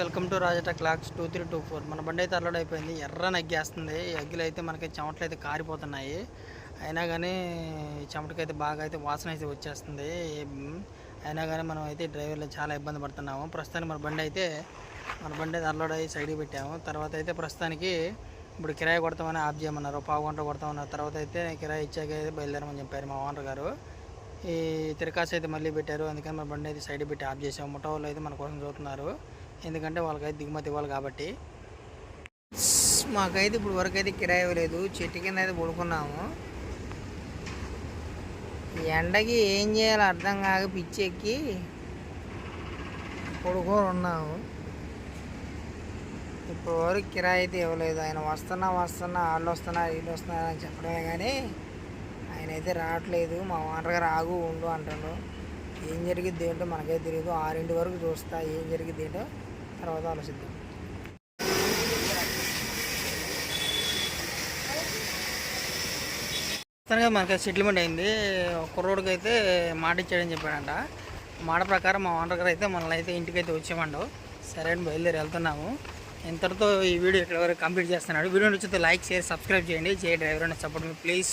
Welcome to Rajata clocks two three two four. మన బండి అయితే అల్లడి అయిపోయింది. ఎర్ర నగ్గేస్తుంది. ఈ అయితే మనకి చెమటలు అయితే కారిపోతున్నాయి. అయినా కానీ చెమటకైతే బాగా అయితే వాసన అయితే వచ్చేస్తుంది. అయినా కానీ మనం అయితే డ్రైవర్లో చాలా ఇబ్బంది పడుతున్నాము. ప్రస్తుతానికి మన బండి అయితే మన బండి అయితే అల్లడి అయ్యి సైడ్కి పెట్టాము. తర్వాత అయితే ప్రస్తుతానికి ఇప్పుడు కిరాయి కొడతామని ఆఫ్ చేయమన్నారు. పావు గంట కొడతామన్నారు. తర్వాత అయితే కిరాయి ఇచ్చాక అయితే బయలుదేరమని చెప్పారు మా ఓనర్ గారు. ఈ తిరకాసు అయితే మళ్ళీ పెట్టారు. అందుకని మన బండి అయితే సైడ్ పెట్టి ఆఫ్ చేసాము. ముఠా అయితే మన కోసం చూస్తున్నారు ఎందుకంటే వాళ్ళకైతే దిగుమతి ఇవ్వాలి కాబట్టి. మాకైతే ఇప్పుడు వరకు అయితే కిరాయి ఇవ్వలేదు. చెట్టు కింద అయితే పడుకున్నాము. ఈ ఎండకి ఏం చేయాలో అర్థం కాక పిచ్చెక్కి పడుకొని ఉన్నాము. ఇప్పుడు వరకు కిరాయి అయితే ఇవ్వలేదు. ఆయన వస్తున్నా వస్తున్నా వాళ్ళు వస్తున్నా వీళ్ళు వస్తున్నా అని చెప్పడమే కానీ ఆయన అయితే రావట్లేదు. మా ఓనర్ గారు ఆగు ఉండు అంటాడు. ఏం జరిగింది ఏంటో మనకైతే తెలియదు ఆరింటి వరకు చూస్తా. ఏం జరిగింది ఏంటో తర్వాత ఆలోచిద్దాం తనగా మనకి సెటిల్మెంట్ అయింది. కుర్రోడికి అయితే మాట ఇచ్చాడని చెప్పాడంట. మాట ప్రకారం మా ఓనర్ గారు అయితే మనల్ని అయితే ఇంటికి అయితే సరే అని బయలుదేరి వెళ్తున్నాము. ఇంతటితో ఈ వీడియో ఇక్కడ వరకు కంప్లీట్ చేస్తున్నాడు. వీడియో నచ్చితే లైక్ షేర్ సబ్స్క్రైబ్ చేయండి. జే డ్రైవర్ అని సపోర్ట్ మీ ప్లీజ్.